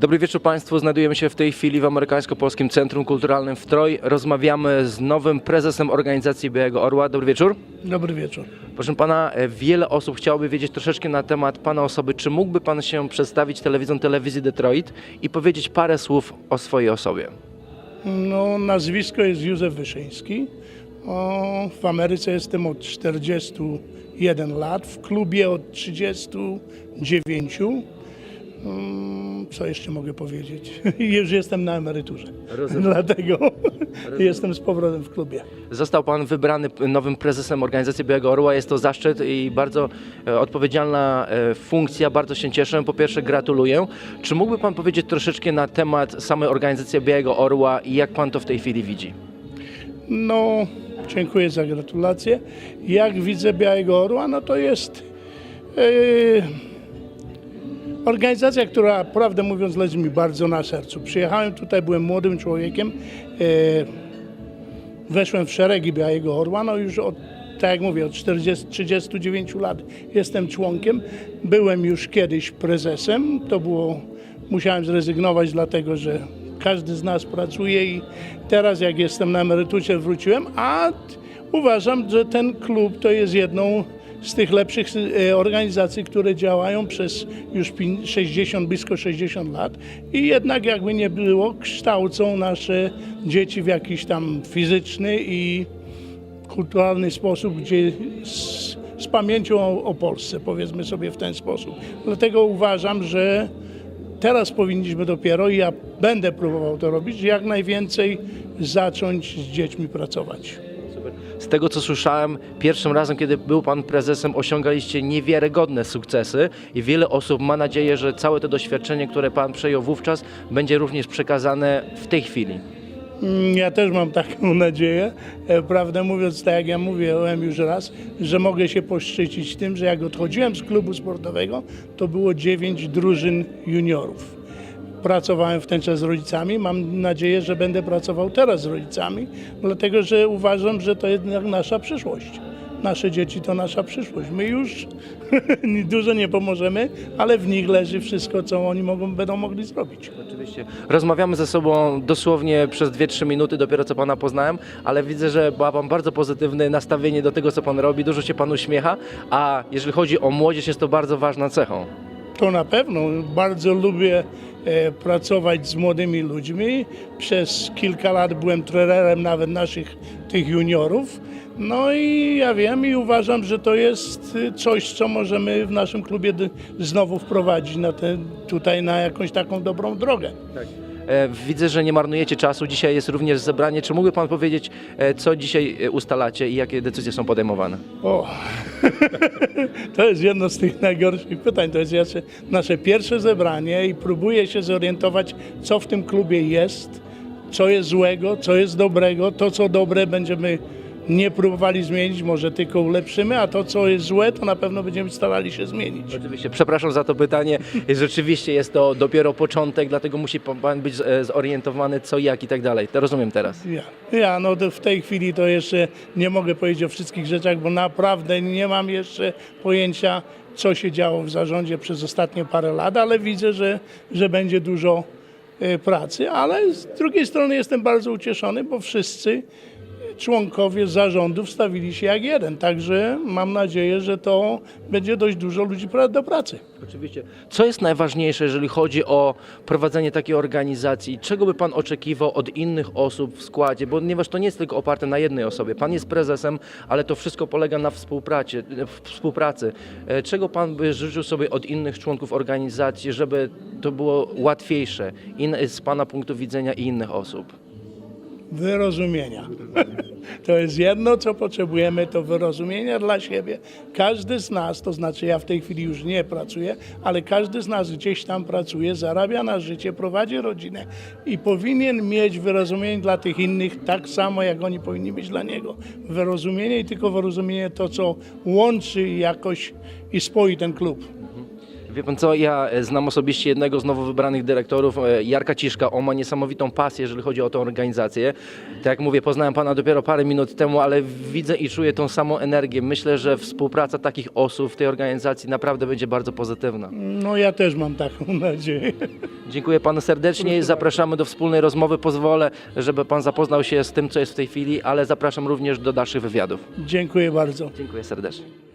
Dobry wieczór Państwu. Znajdujemy się w tej chwili w Amerykańsko-Polskim Centrum Kulturalnym w Troj. Rozmawiamy z nowym prezesem organizacji Białego Orła. Dobry wieczór. Dobry wieczór. Proszę Pana, e, wiele osób chciałoby wiedzieć troszeczkę na temat Pana osoby. Czy mógłby Pan się przedstawić telewizją telewizji Detroit i powiedzieć parę słów o swojej osobie? No, nazwisko jest Józef Wyszyński. O, w Ameryce jestem od 41 lat, w klubie od 39. Mm, Co jeszcze mogę powiedzieć? Już jestem na emeryturze. Rozumiem. Dlatego jestem z powrotem w klubie. Został Pan wybrany nowym prezesem organizacji Białego Orła. Jest to zaszczyt i bardzo e, odpowiedzialna e, funkcja. Bardzo się cieszę. Po pierwsze gratuluję. Czy mógłby Pan powiedzieć troszeczkę na temat samej organizacji Białego Orła i jak Pan to w tej chwili widzi? No, dziękuję za gratulacje. Jak widzę Białego Orła, no to jest e, organizacja, która prawdę mówiąc leży mi bardzo na sercu. Przyjechałem tutaj, byłem młodym człowiekiem, e, weszłem w szeregi Białego Orła, no już od tak jak mówię, od 40, 39 lat jestem członkiem. Byłem już kiedyś prezesem. To było, musiałem zrezygnować, dlatego że każdy z nas pracuje i teraz jak jestem na emeryturze wróciłem, a uważam, że ten klub to jest jedną z tych lepszych e, organizacji, które działają przez już pin- 60, blisko 60 lat i jednak jakby nie było, kształcą nasze dzieci w jakiś tam fizyczny i kulturalny sposób, gdzie z, z pamięcią o, o Polsce, powiedzmy sobie w ten sposób. Dlatego uważam, że teraz powinniśmy dopiero, i ja będę próbował to robić, jak najwięcej zacząć z dziećmi pracować. Z tego co słyszałem, pierwszym razem, kiedy był Pan prezesem, osiągaliście niewiarygodne sukcesy i wiele osób ma nadzieję, że całe to doświadczenie, które Pan przejął wówczas, będzie również przekazane w tej chwili. Ja też mam taką nadzieję. E, Prawdę mówiąc, tak jak ja mówiłem już raz, że mogę się poszczycić tym, że jak odchodziłem z klubu sportowego, to było dziewięć drużyn juniorów. Pracowałem w ten czas z rodzicami. Mam nadzieję, że będę pracował teraz z rodzicami, dlatego że uważam, że to jednak nasza przyszłość. Nasze dzieci to nasza przyszłość. My już dużo nie pomożemy, ale w nich leży wszystko, co oni mogą, będą mogli zrobić. Oczywiście. Rozmawiamy ze sobą dosłownie przez 2-3 minuty, dopiero co Pana poznałem, ale widzę, że ma Pan bardzo pozytywne nastawienie do tego, co Pan robi, dużo się Pan uśmiecha, a jeżeli chodzi o młodzież, jest to bardzo ważną cechą. To na pewno. Bardzo lubię e, pracować z młodymi ludźmi. Przez kilka lat byłem trenerem nawet naszych tych juniorów. No i ja wiem i uważam, że to jest y, coś, co możemy w naszym klubie znowu wprowadzić na te, tutaj na jakąś taką dobrą drogę. E, Widzę, że nie marnujecie czasu. Dzisiaj jest również zebranie. Czy mógłby Pan powiedzieć, e, co dzisiaj e, ustalacie i jakie decyzje są podejmowane? O, to jest jedno z tych najgorszych pytań. To jest nasze pierwsze zebranie i próbuję się zorientować, co w tym klubie jest, co jest złego, co jest dobrego. To, co dobre, będziemy nie próbowali zmienić, może tylko ulepszymy, a to, co jest złe, to na pewno będziemy starali się zmienić. Oczywiście, przepraszam za to pytanie. Rzeczywiście jest to dopiero początek, dlatego musi Pan- być e, zorientowany co, jak i tak dalej. To rozumiem teraz. Ja, ja no w tej chwili to jeszcze nie mogę powiedzieć o wszystkich rzeczach, bo naprawdę nie mam jeszcze pojęcia, co się działo w zarządzie przez ostatnie parę lat, ale widzę, że, że będzie dużo e, pracy, ale z drugiej strony jestem bardzo ucieszony, bo wszyscy członkowie zarządu wstawili się jak jeden, także mam nadzieję, że to będzie dość dużo ludzi do pracy. Oczywiście. Co jest najważniejsze, jeżeli chodzi o prowadzenie takiej organizacji? Czego by Pan oczekiwał od innych osób w składzie? Bo ponieważ to nie jest tylko oparte na jednej osobie. Pan jest prezesem, ale to wszystko polega na współpracy. współpracy. E, Czego Pan by życzył sobie od innych członków organizacji, żeby to było łatwiejsze z Pana punktu widzenia i innych osób? Wyrozumienia. To jest jedno, co potrzebujemy, to wyrozumienia dla siebie. Każdy z nas, to znaczy ja w tej chwili już nie pracuję, ale każdy z nas gdzieś tam pracuje, zarabia na życie, prowadzi rodzinę i powinien mieć wyrozumienie dla tych innych tak samo, jak oni powinni mieć dla niego. Wyrozumienie i tylko wyrozumienie to, co łączy jakoś i spoi ten klub. Wie pan co, ja e, znam osobiście jednego z nowo wybranych dyrektorów, e, Jarka Ciszka. On ma niesamowitą pasję, jeżeli chodzi o tę organizację. Tak jak mówię, poznałem pana dopiero parę minut temu, ale widzę i czuję tą samą energię. Myślę, że współpraca takich osób w tej organizacji naprawdę będzie bardzo pozytywna. No ja też mam taką nadzieję. Dziękuję panu serdecznie. Zapraszamy do wspólnej rozmowy. Pozwolę, żeby pan zapoznał się z tym, co jest w tej chwili, ale zapraszam również do dalszych wywiadów. Dziękuję bardzo. Dziękuję serdecznie.